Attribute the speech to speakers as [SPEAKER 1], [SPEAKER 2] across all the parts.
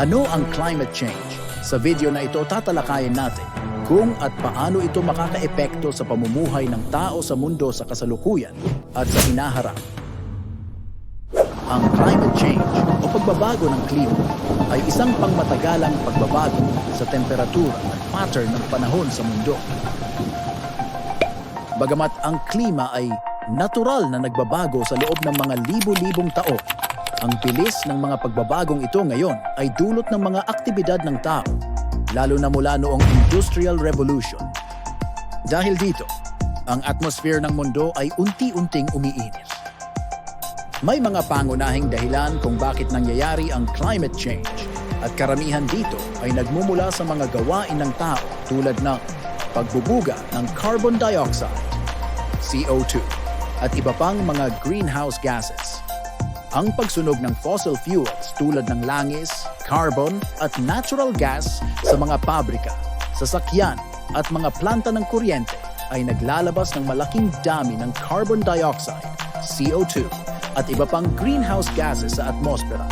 [SPEAKER 1] Ano ang climate change? Sa video na ito tatalakayin natin kung at paano ito makakaepekto sa pamumuhay ng tao sa mundo sa kasalukuyan at sa hinaharap. Ang climate change o pagbabago ng klima ay isang pangmatagalang pagbabago sa temperatura at pattern ng panahon sa mundo. Bagamat ang klima ay natural na nagbabago sa loob ng mga libo-libong taon, ang bilis ng mga pagbabagong ito ngayon ay dulot ng mga aktibidad ng tao, lalo na mula noong Industrial Revolution. Dahil dito, ang atmosphere ng mundo ay unti-unting umiinit. May mga pangunahing dahilan kung bakit nangyayari ang climate change at karamihan dito ay nagmumula sa mga gawain ng tao tulad ng pagbubuga ng carbon dioxide, CO2, at iba pang mga greenhouse gases. Ang pagsunog ng fossil fuels tulad ng langis, carbon at natural gas sa mga pabrika, sasakyan at mga planta ng kuryente ay naglalabas ng malaking dami ng carbon dioxide, CO2 at iba pang greenhouse gases sa atmosfera.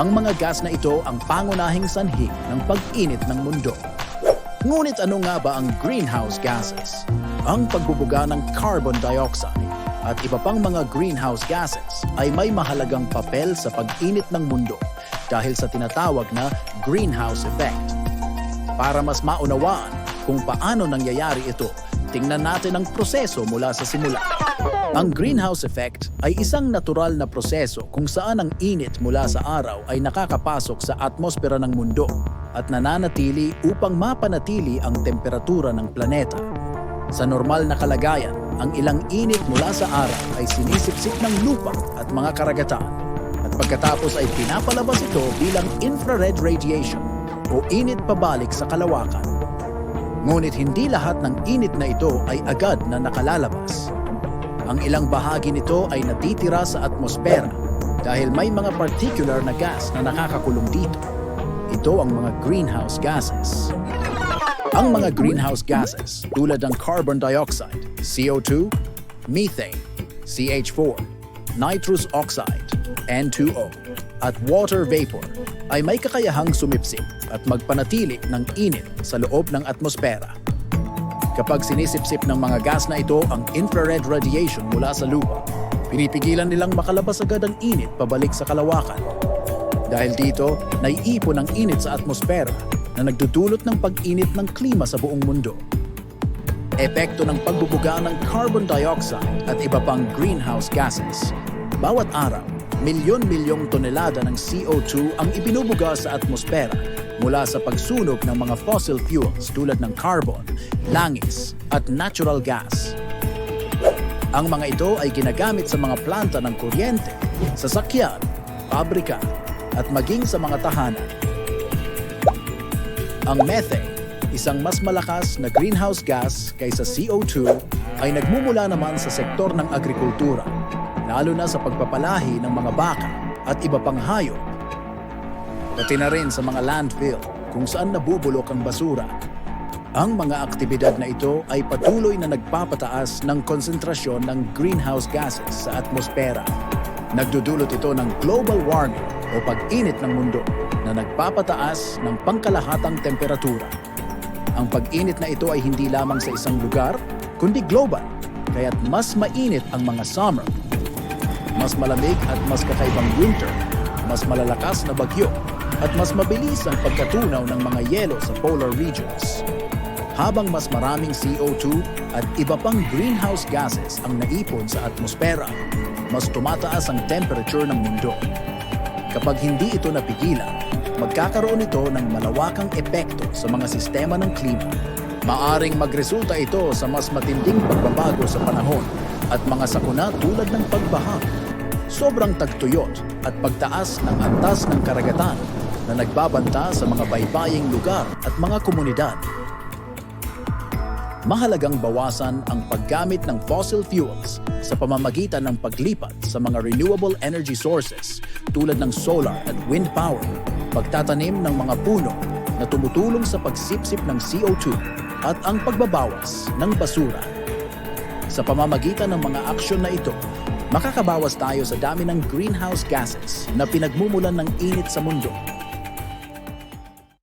[SPEAKER 1] Ang mga gas na ito ang pangunahing sanhi ng pag-init ng mundo. Ngunit ano nga ba ang greenhouse gases? Ang pagbubuga ng carbon dioxide at iba pang mga greenhouse gases ay may mahalagang papel sa pag-init ng mundo dahil sa tinatawag na greenhouse effect. Para mas maunawaan kung paano nangyayari ito, tingnan natin ang proseso mula sa simula. Ang greenhouse effect ay isang natural na proseso kung saan ang init mula sa araw ay nakakapasok sa atmosfera ng mundo at nananatili upang mapanatili ang temperatura ng planeta. Sa normal na kalagayan, ang ilang init mula sa araw ay sinisipsip ng lupa at mga karagatan at pagkatapos ay pinapalabas ito bilang infrared radiation o init pabalik sa kalawakan. Ngunit hindi lahat ng init na ito ay agad na nakalalabas. Ang ilang bahagi nito ay natitira sa atmosfera dahil may mga particular na gas na nakakakulong dito. Ito ang mga greenhouse gases. Ang mga greenhouse gases tulad ng carbon dioxide, CO2, methane, CH4, nitrous oxide, N2O, at water vapor ay may kakayahang sumipsip at magpanatili ng init sa loob ng atmosfera. Kapag sinisipsip ng mga gas na ito ang infrared radiation mula sa lupa, pinipigilan nilang makalabas agad ang init pabalik sa kalawakan. Dahil dito, naiipon ang init sa atmosfera na nagdudulot ng pag-init ng klima sa buong mundo. Epekto ng pagbubuga ng carbon dioxide at iba pang greenhouse gases. Bawat araw, milyon-milyong tonelada ng CO2 ang ibinubuga sa atmosfera mula sa pagsunog ng mga fossil fuels tulad ng carbon, langis, at natural gas. Ang mga ito ay ginagamit sa mga planta ng kuryente, sasakyan, pabrika, at maging sa mga tahanan. Ang methane, isang mas malakas na greenhouse gas kaysa CO2, ay nagmumula naman sa sektor ng agrikultura, lalo na sa pagpapalahi ng mga baka at iba pang hayop. Pati na rin sa mga landfill kung saan nabubulok ang basura. Ang mga aktibidad na ito ay patuloy na nagpapataas ng konsentrasyon ng greenhouse gases sa atmosfera. Nagdudulot ito ng global warming o pag-init ng mundo na nagpapataas ng pangkalahatang temperatura. Ang pag-init na ito ay hindi lamang sa isang lugar, kundi global, kaya't mas mainit ang mga summer, mas malamig at mas kakaibang winter, mas malalakas na bagyo, at mas mabilis ang pagkatunaw ng mga yelo sa polar regions. Habang mas maraming CO2 at iba pang greenhouse gases ang naipon sa atmosfera, mas tumataas ang temperature ng mundo. Kapag hindi ito napigilan, magkakaroon ito ng malawakang epekto sa mga sistema ng klima. Maaring magresulta ito sa mas matinding pagbabago sa panahon at mga sakuna tulad ng pagbaha, sobrang tagtuyot at pagtaas ng antas ng karagatan na nagbabanta sa mga baybaying lugar at mga komunidad. Mahalagang bawasan ang paggamit ng fossil fuels sa pamamagitan ng paglipat sa mga renewable energy sources tulad ng solar at wind power, pagtatanim ng mga puno na tumutulong sa pagsipsip ng CO2 at ang pagbabawas ng basura. Sa pamamagitan ng mga aksyon na ito, makakabawas tayo sa dami ng greenhouse gases na pinagmumulan ng init sa mundo